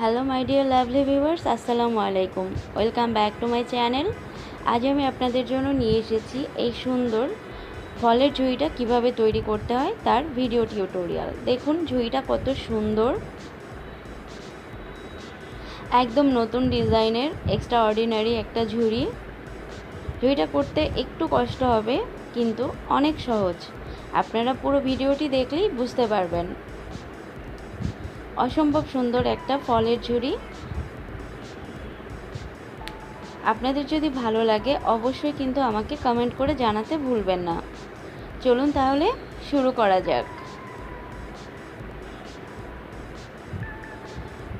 Hello my dear lovely viewers আসসালামু আলাইকুম welcome back to my channel আজ আমি আপনাদের জন্য নিয়ে এসেছি এই সুন্দর ফলের ঝুড়িটা কীভাবে তৈরি করতে হয় তার ভিডিও টিউটোরিয়াল দেখুন, ঝুড়িটা কত সুন্দর। একদম নতুন ডিজাইনের এক্সট্রা অর্ডিনারি একটা ঝুড়ি। ঝুড়িটা করতে একটু কষ্ট হবে, কিন্তু অনেক সহজ। আপনারা পুরো ভিডিওটি দেখলেই বুঝতে পারবেন। অসম্ভব সুন্দর একটা ফলের ঝুড়ি। আপনাদের যদি ভালো লাগে, অবশ্যই কিন্তু আমাকে কমেন্ট করে জানাতে ভুলবেন না। চলুন তাহলে শুরু করা যাক।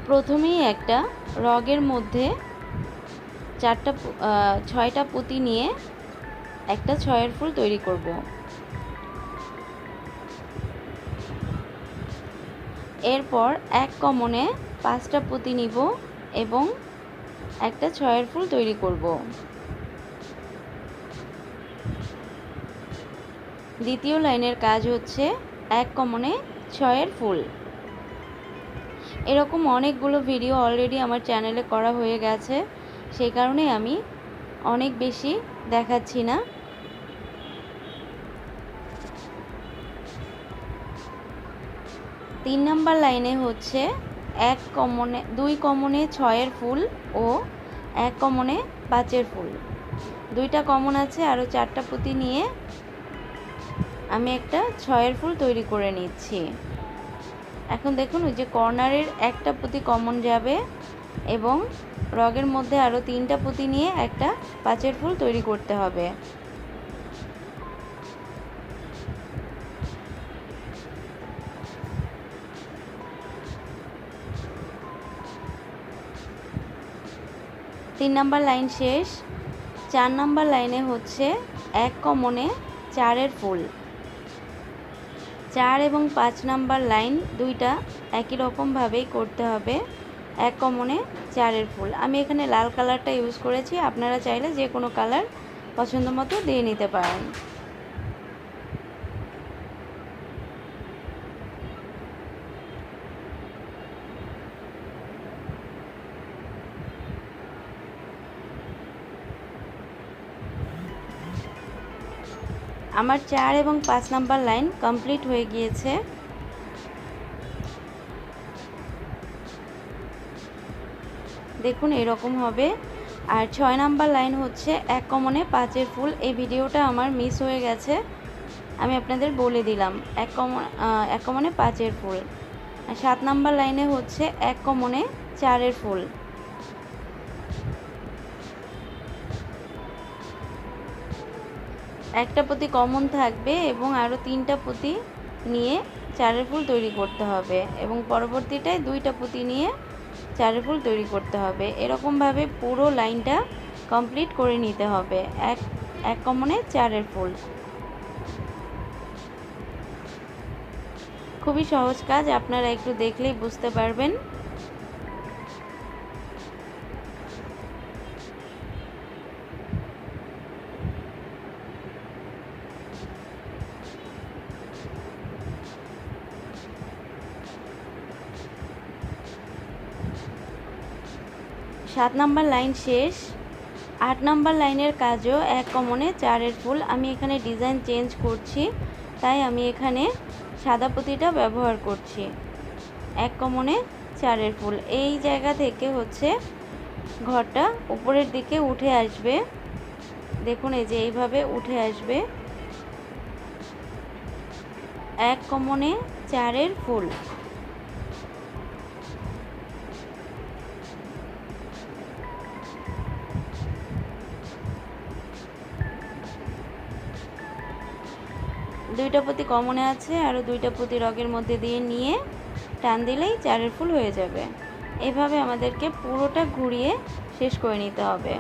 প্রথমেই একটা রগের মধ্যে চারটা ছয়টা পুঁতি নিয়ে একটা ছয়ের ফুল তৈরি করব। এরপর এক কমনে পাঁচটা পুঁতি নিব এবং একটা ছয়ের ফুল তৈরি করব। দ্বিতীয় লাইনের কাজ হচ্ছে এক কমনে ছয়ের ফুল। এরকম অনেকগুলো ভিডিও অলরেডি আমার চ্যানেলে করা হয়ে গেছে, সেই কারণে আমি অনেক বেশি দেখাচ্ছি না। তিন নাম্বার লাইনে হচ্ছে এক কমনে, দুই কমনে ছয়ের ফুল ও এক কমনে পাঁচের ফুল। দুইটা কমন আছে, আরও চারটা পুঁতি নিয়ে আমি একটা ছয়ের ফুল তৈরি করে নিচ্ছি। এখন দেখুন, ওই যে কর্নারের একটা পুঁতি কমন যাবে এবং রগের মধ্যে আরও তিনটা পুঁতি নিয়ে একটা পাঁচের ফুল তৈরি করতে হবে। তিন নাম্বার লাইন শেষ। চার নাম্বার লাইনে হচ্ছে এক কমনে চারের ফুল। চার এবং পাঁচ নাম্বার লাইন দুইটা একই রকমভাবেই করতে হবে, এক কমনে চারের ফুল। আমি এখানে লাল কালারটা ইউজ করেছি, আপনারা চাইলে যে কোনো কালার পছন্দ মতো দিয়ে নিতে পারেন। আমার চার এবং পাঁচ নাম্বার লাইন কমপ্লিট হয়ে গিয়েছে। দেখুন, এরকম হবে। আর ছয় নাম্বার লাইন হচ্ছে, এক কমনে পাঁচের ফুল। এই ভিডিওটা আমার মিস হয়ে গেছে। আমি আপনাদের বলে দিলাম, এক কমন এক কমনে পাঁচের ফুল। আর সাত নাম্বার লাইনে হচ্ছে, এক কমনে চারের ফুল। একটা পুঁতি কমন থাকবে এবং আরও তিনটা পুঁতি নিয়ে চারের ফুল তৈরি করতে হবে এবং পরবর্তীটায় দুইটা পুঁতি নিয়ে চারের ফুল তৈরি করতে হবে। এরকমভাবে পুরো লাইনটা কমপ্লিট করে নিতে হবে। এক এক কমনে চারের ফুল। খুবই সহজ কাজ, আপনারা একটু দেখলেই বুঝতে পারবেন। সাত নাম্বার লাইন শেষ। আট নাম্বার লাইনের কাজও এক কমনে চারের ফুল। আমি এখানে ডিজাইন চেঞ্জ করছি, তাই আমি এখানে সাদা পুঁতিটা ব্যবহার করছি। এক কমনে চারের ফুল। এই জায়গা থেকে হচ্ছে ঘরটা উপরের দিকে উঠে আসবে। দেখুন, এই যে এইভাবে উঠে আসবে। এক কমনে চারের ফুল। দুইটা পুঁতি কমনে আছে আরও দুইটা পুঁতি রগের মধ্যে দিয়ে নিয়ে টান দিলেই চারের ফুল হয়ে যাবে। এভাবে আমাদেরকে পুরোটা ঘুরিয়ে শেষ করে নিতে হবে।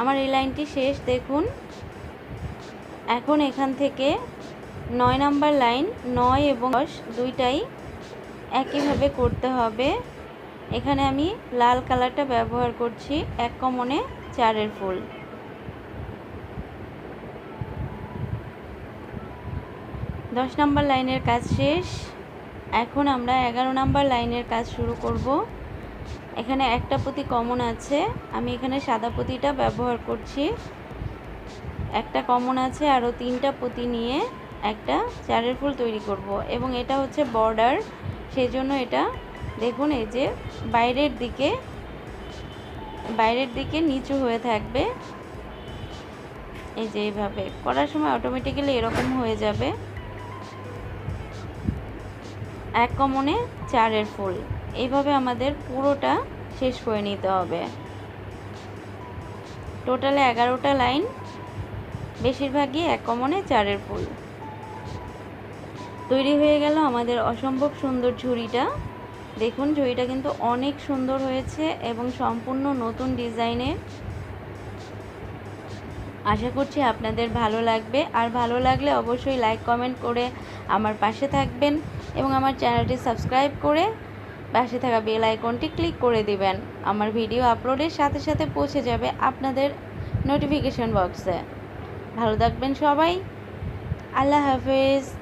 আমার এই লাইনটি শেষ, দেখুন। এখন এখান থেকে নয় নাম্বার লাইন, নয় এবং দশ দুইটাই একইভাবে করতে হবে। এখানে আমি লাল কালারটা ব্যবহার করছি এক কমনে চারের ফুল। দশ নম্বর লাইনের কাজ শেষ। এখন আমরা এগারো নাম্বার লাইনের কাজ শুরু করব। এখানে একটা পুঁতি কমন আছে। আমি এখানে সাদা পুঁতিটা ব্যবহার করছি। একটা কমন আছে আরও তিনটা পুঁতি নিয়ে একটা চারের ফুল তৈরি করব। এবং এটা হচ্ছে বর্ডার। সেই জন্য এটা, দেখুন এই যে বাইরের দিকে বাইরের দিকে নিচু হয়ে থাকবে। এই যে এইভাবে। করার সময় অটোমেটিক্যালি এরকম হয়ে যাবে। এক কমনে চারের ফুল। এইভাবে আমাদের পুরোটা শেষ করে নিতে হবে। টোটালে এগারোটা লাইন বেশিরভাগই এক কমনে চারের ফুল। তৈরি হয়ে গেল আমাদের অসম্ভব সুন্দর ঝুড়িটা। দেখুন, ঝুড়িটা কিন্তু অনেক সুন্দর হয়েছে এবং সম্পূর্ণ নতুন ডিজাইনের। আশা করছি আপনাদের ভালো লাগবে। আর ভালো লাগলে অবশ্যই লাইক কমেন্ট করে আমার পাশে থাকবেন এবং আমার চ্যানেলটি সাবস্ক্রাইব করে পাশে থাকা বেল আইকনটি ক্লিক করে দিবেন। আমার ভিডিও আপলোডের সাথে সাথে পৌঁছে যাবে আপনাদের নোটিফিকেশন বক্সে ভালো থাকবেন সবাই। আল্লাহ হাফেজ।